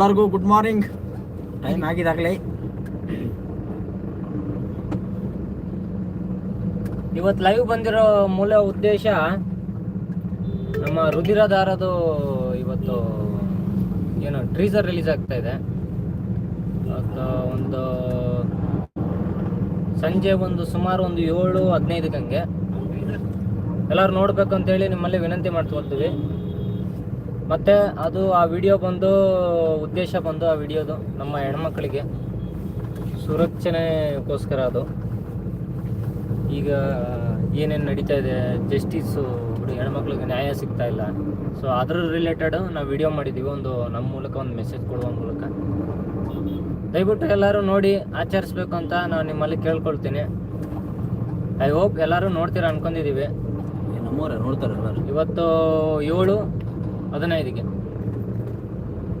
ಎಲ್ಲರಿಗೂ good morning time ಆಗಿದಾಗಲೇ. ಇವತ್ತು live ಬಂದಿರೋ ಮೂಲ ಉದ್ದೇಶ ನಮ್ಮ ರುಧಿರದಾರದು ಇವತ್ತು ಏನು ಟ್ರೀಸರ್ ರಿಲೀಸ್ ಆಗ್ತಾ ಇದೆ. ಒಂದು ಸಂಜೆ ಒಂದು ಸುಮಾರು ಒಂದು ಏಳು ಹದಿನೈದು ಗಂಗೆ. ಎಲ್ಲರೂ ನೋಡ್ಬೇಕು ಅಂತೇಳಿ ನಿಮ್ಮಲ್ಲಿ ವಿನಂತಿ ಮಾಡ್ಕೊಳ್ತೀವಿ ಮತ್ತೆ ಅದು ಆ ವಿಡಿಯೋ ಬಂದು ಉದ್ದೇಶ ಬಂದು ಆ ವಿಡಿಯೋದು ನಮ್ಮ ಹೆಣ್ಮಕ್ಳಿಗೆ. ಸುರಕ್ಷಣೆಗೋಸ್ಕರ ಅದು. ಈಗ ಏನೇನು ನಡೀತಾ ಇದೆ ಜಸ್ಟಿಸು ಹೆಣ್ಮಕ್ಳಿಗೆ ನ್ಯಾಯ ಸಿಗ್ತಾ ಇಲ್ಲ. ಸೊ ಅದ್ರ ರಿಲೇಟೆಡ್ ನಾವು ವಿಡಿಯೋ ಮಾಡಿದ್ದೀವಿ ಒಂದು ನಮ್ಮ ಮೂಲಕ ಒಂದು ಮೆಸೇಜ್ ಕೊಡುವ ಮೂಲಕ. ದಯವಿಟ್ಟು ಎಲ್ಲರೂ ನೋಡಿ ಆಚರಿಸ್ಬೇಕು ಅಂತ ನಾನು ನಿಮ್ಮಲ್ಲಿ ಕೇಳ್ಕೊಳ್ತೀನಿ. ಐ ಹೋಪ್ ಎಲ್ಲರೂ ನೋಡ್ತೀರಾ ಅನ್ಕೊಂಡಿದ್ದೀವಿ ನಮ್ಮವ್ರೆ ನೋಡ್ತಾರೆ ಎಲ್ಲರೂ. ಇವತ್ತು ಏಳು ಹದಿನೈದಿಗೆ.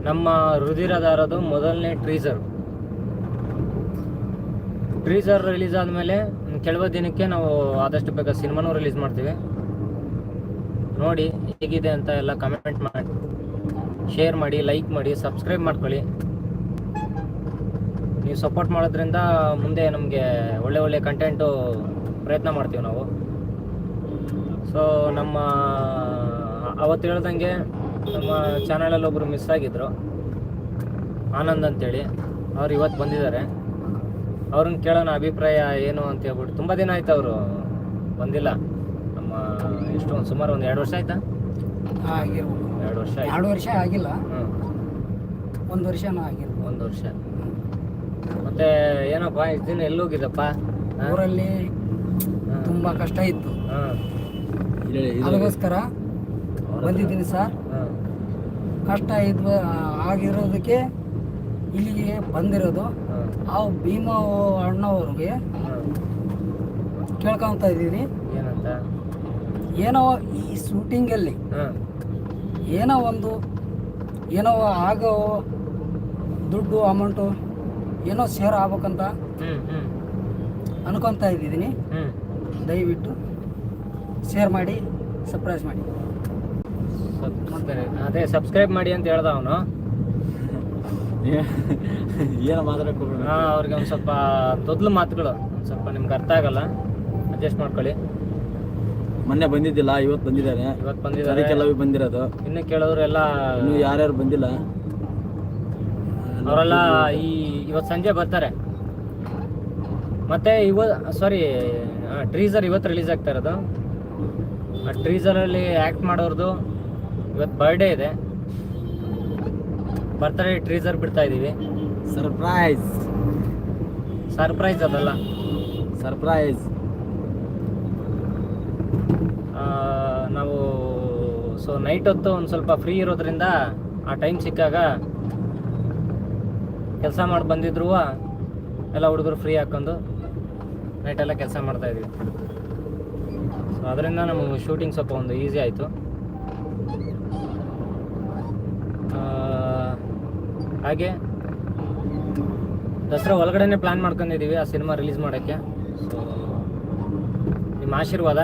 ನಮ್ಮ ರುಧಿರದಾರದು ಮೊದಲನೇ ಟ್ರೀಸರ್. ಟ್ರೀಸರ್ ರಿಲೀಸ್ ಆದಮೇಲೆ ಕೆಲವು ದಿನಕ್ಕೆ ನಾವು ಆದಷ್ಟು ಬೇಗ ಸಿನಿಮಾನೂ ರಿಲೀಸ್ ಮಾಡ್ತೀವಿ. ನೋಡಿ ಹೇಗಿದೆ ಅಂತ ಎಲ್ಲ ಕಮೆಂಟ್ ಮಾಡಿ. ಶೇರ್ ಮಾಡಿ ಲೈಕ್ ಮಾಡಿ ಸಬ್ಸ್ಕ್ರೈಬ್ ಮಾಡ್ಕೊಳ್ಳಿ. ನೀವು ಸಪೋರ್ಟ್ ಮಾಡೋದ್ರಿಂದ ಮುಂದೆ ನಮಗೆ ಒಳ್ಳೆ ಒಳ್ಳೆ ಕಂಟೆಂಟು ಪ್ರಯತ್ನ ಮಾಡ್ತೀವಿ ನಾವು. ಸೊ ನಮ್ಮ, ಅವತ್ತು ಹೇಳ್ದಂಗೆ ನಮ್ಮ ಚಾನಲಲ್ಲಿ ಒಬ್ಬರು ಮಿಸ್ ಆಗಿದ್ರು. ಆನಂದ್ ಅಂತೇಳಿ. ಅವ್ರು ಇವತ್ತು ಬಂದಿದ್ದಾರೆ. ಅವ್ರನ್ನ ಕೇಳೋಣ ಅಭಿಪ್ರಾಯ ಏನು ಅಂತ ಹೇಳ್ಬಿಟ್ಟು. ತುಂಬ ದಿನ ಆಯ್ತು ಅವರು ಬಂದಿಲ್ಲ. ನಮ್ಮ ಎಷ್ಟು ಒಂದು ಸುಮಾರು ಒಂದು ಎರಡು ವರ್ಷ ಆಯ್ತಾ? ಆಗಿರ್ಬೋದು. ಎರಡು ವರ್ಷ ಎರಡು ವರ್ಷ ಆಗಿಲ್ಲ. ಒಂದು ವರ್ಷ ಆಗಿರ್ಬೋದು ಒಂದು ವರ್ಷ. ಮತ್ತೆ ಏನಪ್ಪ ಇಷ್ಟು ದಿನ ಎಲ್ಲಿ ಹೋಗಿದ್ದಪ್ಪ? ಊರಲ್ಲಿ ತುಂಬಾ ಕಷ್ಟ ಇತ್ತು. ಹಾಂ. ಅದಕ್ಕೋಸ್ಕರ ಬಂದಿದ್ದೀನಿ ಸರ್. ಕಷ್ಟ ಇದ್ವ ಆಗಿರೋದಕ್ಕೆ ಇಲ್ಲಿಗೆ ಬಂದಿರೋದು. ಆ ಭೀಮಾ ಅಣ್ಣವ್ರಿಗೆ ಕೇಳ್ಕೊಂತ ಇದ್ದೀನಿ. ಏನೋ ಈ ಶೂಟಿಂಗಲ್ಲಿ ಏನೋ ಒಂದು ಏನೋ ಆಗೋ ದುಡ್ಡು ಅಮೌಂಟು ಏನೋ ಶೇರ್ ಆಗ್ಬೇಕಂತ ಅನ್ಕೊತಾ ಇದ್ದೀನಿ. ದಯವಿಟ್ಟು ಶೇರ್ ಮಾಡಿ ಸರ್ಪ್ರೈಸ್ ಮಾಡಿ. ಅದೇ ಸಬ್ಸ್ಕ್ರೈಬ್ ಮಾಡಿ ಅಂತ ಹೇಳ್ದ ಅವನು. ಏನು ಮಾತಾಡಕ್ಕೆ ಅವ್ರಿಗೆ ಒಂದು ಸ್ವಲ್ಪ ತೊದ್ಲು ಮಾತುಗಳು. ಒಂದು ಸ್ವಲ್ಪ ನಿಮ್ಗೆ ಅರ್ಥ ಆಗಲ್ಲ. ಅಡ್ಜಸ್ಟ್ ಮಾಡ್ಕೊಳ್ಳಿ. ಮೊನ್ನೆ ಬಂದಿದ್ದಿಲ್ಲ ಇವತ್ತು ಬಂದಿದ್ದಾರೆ. ಇವತ್ತು ಬಂದಿದ್ದಾರೆ. ಕೆಲವೇ ಬಂದಿರೋದು. ಇನ್ನು ಕೇಳೋರು ಎಲ್ಲ ಇನ್ನು ಯಾರ್ಯಾರು ಬಂದಿಲ್ಲ? ಅವರೆಲ್ಲ ಈ ಇವತ್ತು ಸಂಜೆ ಬರ್ತಾರೆ. ಮತ್ತೆ ಇವ ಸಾರಿ ಟ್ರೀಸರ್ ಇವತ್ತು ರಿಲೀಸ್ ಆಗ್ತಾ ಇರೋದು. ಆ ಟ್ರೀಸರಲ್ಲಿ ಆ್ಯಕ್ಟ್ ಮಾಡೋರ್ದು ಇವತ್ತು ಬರ್ಡೇ ಇದೆ. ಬರ್ತಡೇ ಟ್ರೀಸರ್ ಬಿಡ್ತಾ ಇದ್ದೀವಿ ಸರ್ಪ್ರೈಸ್ ಸರ್ಪ್ರೈಸ್ ಅದಲ್ಲ. ಸರ್ಪ್ರೈಸ್ ನಾವು ಸೊ ನೈಟ್ ಹೊತ್ತು ಒಂದು ಸ್ವಲ್ಪ ಫ್ರೀ ಇರೋದ್ರಿಂದ ಆ ಟೈಮ್ ಸಿಕ್ಕಾಗ ಕೆಲಸ ಮಾಡಿ ಬಂದಿದ್ರು ಎಲ್ಲ ಹುಡುಗರು ಫ್ರೀ ಹಾಕೊಂಡು ನೈಟೆಲ್ಲ ಕೆಲಸ ಮಾಡ್ತಾ ಇದೀವಿ. ಸೊ ಅದರಿಂದ ನಮಗೆ ಶೂಟಿಂಗ್ ಸ್ವಲ್ಪ ಒಂದು ಈಸಿ ಆಯಿತು. ಹಾಗೆ ದಸರಾ ಒಳಗಡೆನೆ ಪ್ಲ್ಯಾನ್ ಮಾಡ್ಕೊಂಡಿದ್ದೀವಿ ಆ ಸಿನಿಮಾ ರಿಲೀಸ್ ಮಾಡೋಕ್ಕೆ. ಸೊ ನಿಮ್ಮ ಆಶೀರ್ವಾದ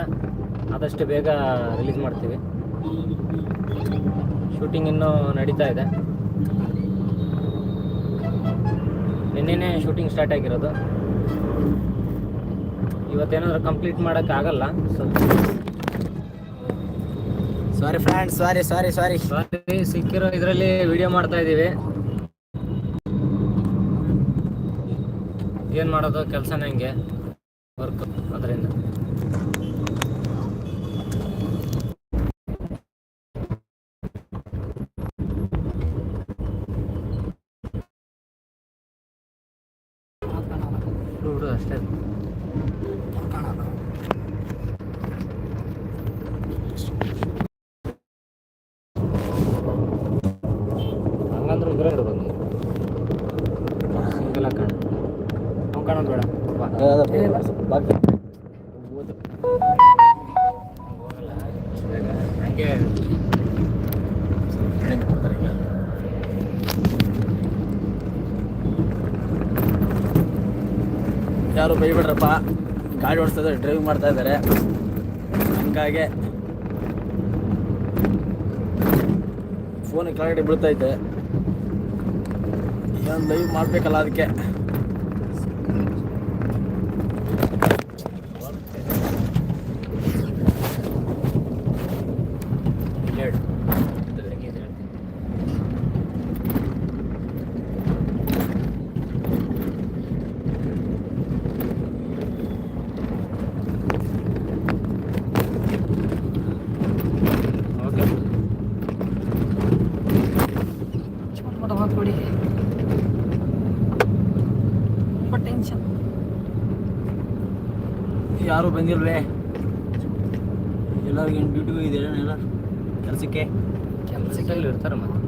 ಆದಷ್ಟು ಬೇಗ ರಿಲೀಸ್ ಮಾಡ್ತೀವಿ. ಶೂಟಿಂಗ್ ಇನ್ನೂ ನಡೀತಾ ಇದೆ. ನಿನ್ನೆನೇ ಶೂಟಿಂಗ್ ಸ್ಟಾರ್ಟ್ ಆಗಿರೋದು. ಇವತ್ತೇನಾದ್ರೂ ಕಂಪ್ಲೀಟ್ ಮಾಡೋಕ್ಕಾಗಲ್ಲ ಸ್ವಲ್ಪ ಸಾರಿ ಫ್ರೆಂಡ್ಸ್ ಸಾರಿ ಸಾರಿ ಸಾರಿ ಸಾರಿ ಸಿಕ್ಕಿರೋ ಇದರಲ್ಲಿ ವಿಡಿಯೋ ಮಾಡ್ತಾ ಇದ್ದೀವಿ ಏನು ಮಾಡೋದು ಕೆಲಸ ಹೆಂಗೆ? ವರ್ಕ್ ಅದರಿಂದ. ಹಂಗಂದ್ರೆ ಹಂಗಂದ್ರೆ ಇದ್ರೆ ಇಡ್ಬೋದು ಸಿಂಗಲ್ ಹಾಕೊಂಡು ಅವ್ನು ಕಾಣೋದು ಬೇಡ ಬಾ ಹೋಗಲ್ಲ ಹಂಗೆ ಯಾರು ಬೈಬಿಡ್ರಪ್ಪ? ಗಾಡಿ ಓಡಿಸ್ತಾ ಇದ್ದಾರೆ ಡ್ರೈವಿಂಗ್ ಮಾಡ್ತಾ ಇದ್ದಾರೆ ಹಂಗಾಗಿ ಫೋನ್ ಕೆಳಗಡೆ ಬೀಳ್ತೈತೆ ಏನು ಲೈವ್ ಮಾಡಬೇಕಲ್ಲ ಅದಕ್ಕೆ. ಯಾರು ಬಂದಿಲ್ವೇ? ಎಲ್ಲರಿಗೇನು ಡ್ಯೂಟಿ ಡ್ಯೂಟಿಗೆ ಕೆಲಸಕ್ಕೆ? ಕೆಲಸಕ್ಕೆ ಇರ್ತಾರೆ ಮತ್ತೆ.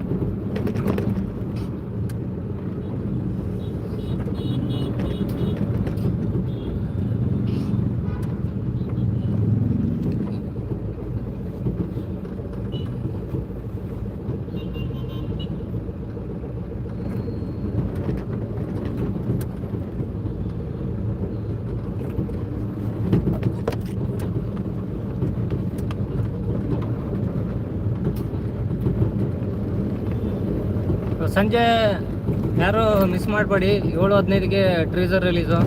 ಸಂಜೆ ಯಾರು ಮಿಸ್ ಮಾಡಬೇಡಿ. ಏಳು ಹದಿನೈದಿಗೆ ಟ್ರೀಸರ್ ರಿಲೀಸು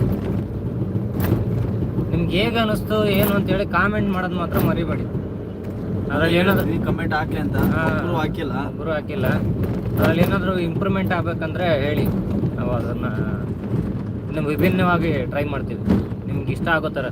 ನಿಮ್ಗೆ ಹೇಗೆ ಅನಿಸ್ತು ಏನು ಅಂತೇಳಿ ಕಾಮೆಂಟ್ ಮಾಡೋದು ಮಾತ್ರ ಮರಿಬೇಡಿ. ಅದ್ರಲ್ಲಿ ಏನಾದ್ರು ಕಮೆಂಟ್ ಹಾಕಿ ಅಂತ? ಹಾಂ. ಹಾಕಿಲ್ಲ? ಒಬ್ಬರು ಹಾಕಿಲ್ಲ. ಅದ್ರಲ್ಲಿ ಏನಾದರೂ ಇಂಪ್ರೂವ್ಮೆಂಟ್ ಆಗಬೇಕಂದ್ರೆ ಹೇಳಿ. ನಾವು ಅದನ್ನು ಇನ್ನು ವಿಭಿನ್ನವಾಗಿ ಟ್ರೈ ಮಾಡ್ತೀವಿ. ನಿಮ್ಗೆ ಇಷ್ಟ ಆಗೋ ಥರ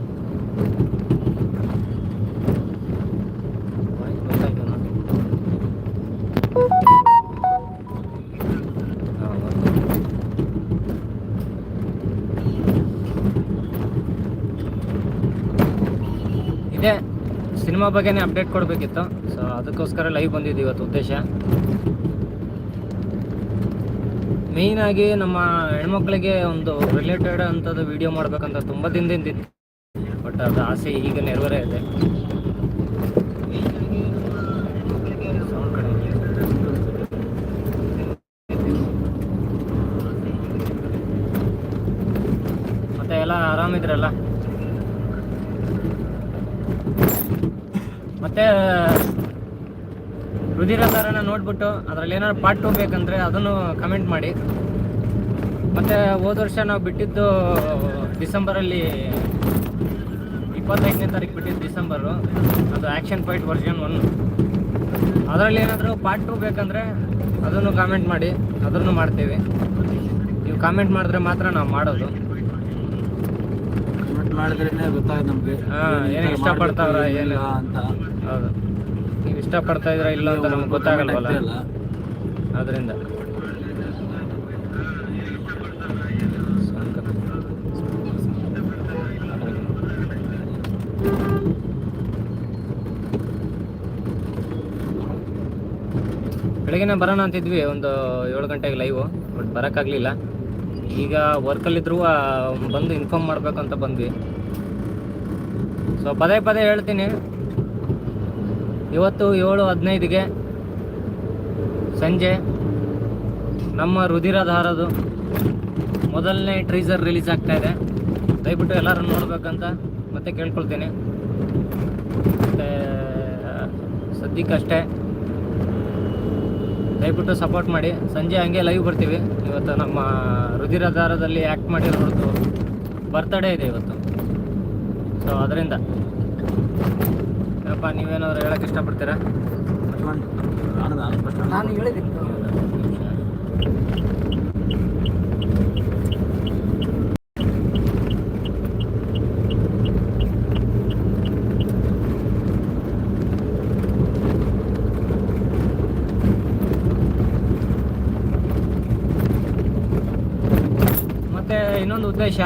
ಇದೆ. ಸಿನಿಮಾ ಬಗ್ಗೆನೇ ಅಪ್ಡೇಟ್ ಕೊಡಬೇಕಿತ್ತು. ಸೊ ಅದಕ್ಕೋಸ್ಕರ ಲೈವ್ ಬಂದಿದ್ದು ಇವತ್ತು ಉದ್ದೇಶ. ಮೇಯ್ನ್ ಆಗಿ ನಮ್ಮ ಹೆಣ್ಮಕ್ಳಿಗೆ ಒಂದು ರಿಲೇಟೆಡ್ ಅಂಥದ್ದು ವಿಡಿಯೋ ಮಾಡಬೇಕಂತ ತುಂಬ ದಿನದಿಂದ ಇತ್ತು ಬಟ್ ಅದು ಆಸೆ ಈಗ ನೆರವೇರೇ ಇದೆ. ಮತ್ತೆ ಎಲ್ಲ ಆರಾಮಿದ್ರಲ್ಲ? ಮತ್ತೆ ರುಧಿರಧಾರನ ನೋಡ್ಬಿಟ್ಟು ಅದ್ರಲ್ಲಿ ಏನಾದ್ರು ಪಾರ್ಟ್ ಟು ಬೇಕಂದ್ರೆ ಅದನ್ನು ಕಮೆಂಟ್ ಮಾಡಿ. ಮತ್ತೆ ಹೋದ ವರ್ಷ ನಾವು ಬಿಟ್ಟಿದ್ದು ಡಿಸೆಂಬರಲ್ಲಿ ಇಪ್ಪತ್ತೈದನೇ ತಾರೀಕು ಬಿಟ್ಟಿದ್ದು ಡಿಸೆಂಬರು. ಅದು ಆ್ಯಕ್ಷನ್ ಫೈಟ್ ವರ್ಷನ್ ಒನ್ ಅದರಲ್ಲಿ ಏನಾದರೂ ಪಾರ್ಟ್ ಟು ಬೇಕಂದರೆ ಅದನ್ನು ಕಾಮೆಂಟ್ ಮಾಡಿ ಅದನ್ನು ಮಾಡ್ತೀವಿ. ನೀವು ಕಾಮೆಂಟ್ ಮಾಡಿದ್ರೆ ಮಾತ್ರ ನಾವು ಮಾಡೋದು. ಮಾಡಿದ್ರೆ ಗೊತ್ತಾಗುತ್ತೆ ನಮಗೆ. ಹಾಂ ಏನ್ ಇಷ್ಟಪಡ್ತಾವ್ರ, ಏನು? ಏನಿಲ್ಲ ಅಂತ. ನೀವು ಇಷ್ಟಪಡ್ತಾ ಇದ್ರ ಇಲ್ಲ ಅಂತ ನಮ್ಗೆ ಗೊತ್ತಾಗಲ್ವಲ್ಲ. ಅದರಿಂದ ಬೆಳಗ್ಗೆನೆ ಬರೋಣ ಅಂತಿದ್ವಿ, ಒಂದು ಏಳು ಗಂಟೆಗೆ ಲೈವು ಬಟ್ ಬರೋಕ್ಕಾಗಲಿಲ್ಲ. ಈಗ ವರ್ಕಲ್ಲಿದ್ರು ಬಂದು ಇನ್ಫಾರ್ಮ್ ಮಾಡ್ಬೇಕಂತ ಬಂದ್ವಿ. ಸೊ ಪದೇ ಪದೇ ಹೇಳ್ತೀನಿ ಇವತ್ತು ಏಳು ಹದಿನೈದಿಗೆ ಸಂಜೆ ನಮ್ಮ ರುಧಿರಧಾರದು ಮೊದಲನೇ ಟ್ರೀಸರ್ ರಿಲೀಸ್ ಆಗ್ತಾ ಇದೆ. ದಯವಿಟ್ಟು ಎಲ್ಲರೂ ನೋಡ್ಬೇಕಂತ ಮತ್ತೆ ಕೇಳ್ಕೊಳ್ತೀನಿ. ಮತ್ತು, ಸದ್ಯಕ್ಕಷ್ಟೇ ದಯವಿಟ್ಟು ಸಪೋರ್ಟ್ ಮಾಡಿ. ಸಂಜೆ ಹಂಗೆ ಲೈವ್ ಬರ್ತೀವಿ. ಇವತ್ತು ನಮ್ಮ ರುಧಿರಧಾರದಲ್ಲಿ ಆ್ಯಕ್ಟ್ ಮಾಡಿರೋದು ಬರ್ತಡೇ ಇದೆ ಇವತ್ತು. ಸೊ ಅದರಿಂದ. ಏನಪ್ಪ ನೀವೇನಾದ್ರು ಹೇಳಕ್ಕೆ ಇಷ್ಟಪಡ್ತೀರಾ? ನಾನು ಹೇಳಿದ್ದೀನಿ ಮತ್ತೆ ಇನ್ನೊಂದು ಉದ್ದೇಶ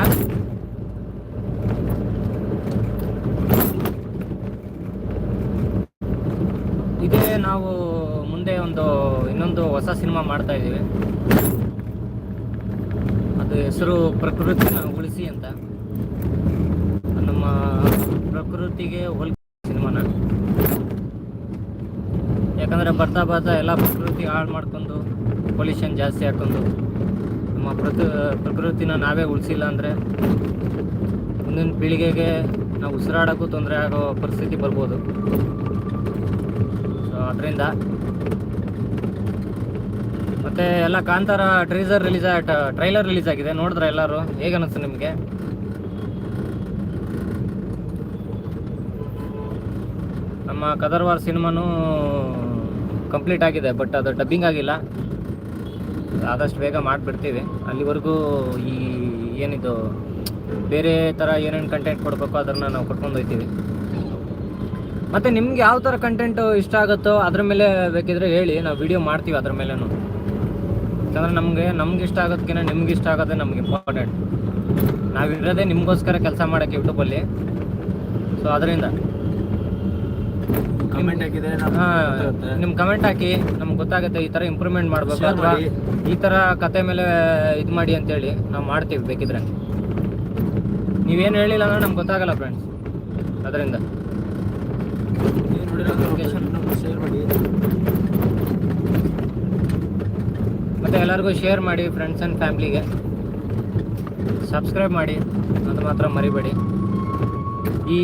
ಇದೇ ನಾವು ಮುಂದೆ ಒಂದು ಇನ್ನೊಂದು ಹೊಸ ಸಿನಿಮಾ ಮಾಡ್ತಾ ಇದ್ದೀವಿ. ಅದು ಹೆಸರು ಪ್ರಕೃತಿನ ಉಳಿಸಿ ಅಂತ. ನಮ್ಮ ಪ್ರಕೃತಿಗೆ ಹೋಲಿಕೆ ಸಿನಿಮಾನ. ಯಾಕಂದರೆ ಬರ್ತಾ ಬರ್ತಾ ಎಲ್ಲ ಪ್ರಕೃತಿ ಹಾಳು ಮಾಡ್ಕೊಂಡು ಪೊಲ್ಯೂಷನ್ ಜಾಸ್ತಿ ಹಾಕೊಂಡು, ನಮ್ಮ ಪ್ರತಿ, ಪ್ರಕೃತಿನ ನಾವೇ ಉಳಿಸಿಲ್ಲ ಅಂದರೆ ಮುಂದಿನ ಪೀಳಿಗೆಗೆ ನಾವು ಉಸಿರಾಡೋಕ್ಕೂ ತೊಂದರೆ ಆಗೋ ಪರಿಸ್ಥಿತಿ ಬರ್ಬೋದು. ಸೊ ಅದರಿಂದ ಮತ್ತೆ ಎಲ್ಲ Kantara teaser release trailer release ಆಗಿದೆ, ನೋಡಿದ್ರೆ ಎಲ್ಲರೂ? ಹೇಗೆ ಅನಿಸ್ತು ನಿಮಗೆ? ನಮ್ಮ ಕದರ್ವಾರ್ ಸಿನಿಮಾನು ಕಂಪ್ಲೀಟ್ ಆಗಿದೆ, ಬಟ್ ಅದು ಡಬ್ಬಿಂಗ್ ಆಗಿಲ್ಲ. ಆದಷ್ಟು ಬೇಗ ಮಾಡಿಬಿಡ್ತೀವಿ. ಅಲ್ಲಿವರೆಗೂ ಈ ಏನಿದು, ಬೇರೆ ಥರ ಏನೇನು ಕಂಟೆಂಟ್ ಕೊಡಬೇಕು ಅದನ್ನು ನಾವು ಕೊಟ್ಕೊಂಡು ಹೋಗ್ತೀವಿ ಮತ್ತು ನಿಮ್ಗೆ ಯಾವ ಥರ ಕಂಟೆಂಟು ಇಷ್ಟ ಆಗುತ್ತೋ ಅದ್ರ ಮೇಲೆ ಬೇಕಿದ್ರೆ ಹೇಳಿ, ನಾವು ವಿಡಿಯೋ ಮಾಡ್ತೀವಿ ಅದ್ರ ಮೇಲೇನು. ಯಾಕಂದ್ರೆ ನಮಗೆ ನಮ್ಗೆ ಇಷ್ಟ ಆಗೋದಕ್ಕಿಂತ ನಿಮ್ಗೆ ಇಷ್ಟ ಆಗೋದೇ ನಮ್ಗೆ ಇಂಪಾರ್ಟೆಂಟ್ ನಾವಿರೋದೇ ನಿಮಗೋಸ್ಕರ ಕೆಲಸ ಮಾಡೋಕ್ಕೆ ಯೂಟ್ಯೂಬಲ್ಲಿ ಸೊ ಅದರಿಂದ. ಕಮೆಂಟ್ ನಿಮ್ಮ ಕಮೆಂಟ್ ಹಾಕಿ ನಮ್ಗೆ ಗೊತ್ತಾಗುತ್ತೆ ಈ ತರ ಇಂಪ್ರೂವ್ಮೆಂಟ್ ಮಾಡಬೇಕು ಅಥವಾ ಈ ತರ ಕತೆ ಮೇಲೆ ಇದು ಮಾಡಿ ಅಂತೇಳಿ ನಾವು ಮಾಡ್ತೀವಿ ಬೇಕಿದ್ರೆ. ನೀವೇನು ಹೇಳಿಲ್ಲ ಅಂದ್ರೆ ನಮ್ಗೆ ಗೊತ್ತಾಗಲ್ಲ ಫ್ರೆಂಡ್ಸ್ ಅದರಿಂದ. ಮತ್ತು ಎಲ್ಲರಿಗೂ ಶೇರ್ ಮಾಡಿ ಫ್ರೆಂಡ್ಸ್ ಆ್ಯಂಡ್ ಫ್ಯಾಮ್ಲಿಗೆ ಸಬ್ಸ್ಕ್ರೈಬ್ ಮಾಡಿ ಅದು ಮಾತ್ರ ಮರಿಬೇಡಿ. ಈ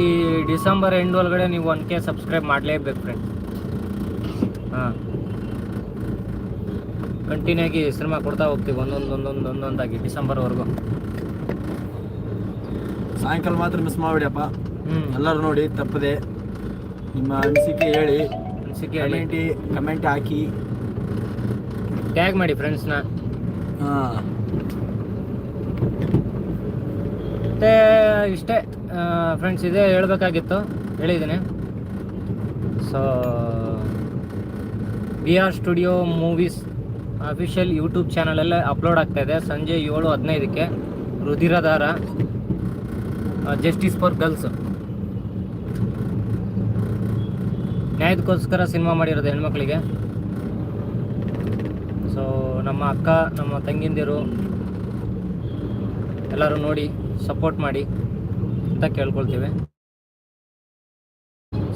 ಡಿಸೆಂಬರ್ ಎಂಡ್ ಒಳಗಡೆ ನೀವು ಒನ್ ಕೆ ಸಬ್ಸ್ಕ್ರೈಬ್ ಮಾಡಲೇಬೇಕು ಫ್ರೆಂಡ್ ಹಾಂ. ಕಂಟಿನ್ಯೂ ಆಗಿ ಸಿನಿಮಾ ಕೊಡ್ತಾ ಹೋಗ್ತೀವಿ ಒಂದೊಂದು ಒಂದೊಂದು ಒಂದೊಂದಾಗಿ ಡಿಸೆಂಬರ್ವರೆಗೂ. ಸಾಯಂಕಾಲ ಮಾತ್ರ ಮಿಸ್ ಮಾಡಬೇಡಿಯಪ್ಪ. ಹ್ಞೂ ಎಲ್ಲರೂ ನೋಡಿ ತಪ್ಪದೆ. ನಿಮ್ಮ ಅನಿಸಿಕೆ ಹೇಳಿ ಅನಿಸಿಕೆ ಹೇಳಿ. ಕಮೆಂಟಿ ಕಮೆಂಟ್ ಹಾಕಿ. ಟ್ಯಾಗ್ ಮಾಡಿ ಫ್ರೆಂಡ್ಸ್ನ ಹಾಂ. ಮತ್ತು ಇಷ್ಟೇ ಫ್ರೆಂಡ್ಸ್ ಇದೇ ಹೇಳಬೇಕಾಗಿತ್ತು ಹೇಳಿದ್ದೀನಿ. So B R studio movies official YouTube ಚಾನಲಲ್ಲೇ upload ಆಗ್ತಾ ಇದೆ. ಸಂಜೆ ಏಳು ಹದಿನೈದಕ್ಕೆ ರುಧಿರಧಾರ ಜಸ್ಟಿಸ್ ಫಾರ್ ಗರ್ಲ್ಸ್ ನ್ಯಾಯದಕ್ಕೋಸ್ಕರ ಸಿನಿಮಾ ಮಾಡಿರೋದು ಹೆಣ್ಮಕ್ಳಿಗೆ. ಸೊ ನಮ್ಮ ಅಕ್ಕ ನಮ್ಮ ತಂಗಿಂದಿರು ಎಲ್ಲರೂ ನೋಡಿ ಸಪೋರ್ಟ್ ಮಾಡಿ ಅಂತ ಕೇಳ್ಕೊಳ್ತೀವಿ.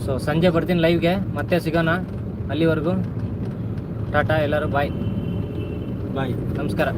ಸೊ ಸಂಜೆ ಬರ್ತೀನಿ ಲೈವ್ಗೆ ಮತ್ತೆ ಸಿಗೋಣ ಅಲ್ಲಿವರೆಗೂ. ಟಾಟಾ ಎಲ್ಲರೂ ಬಾಯ್ ಬಾಯ್ ನಮಸ್ಕಾರ.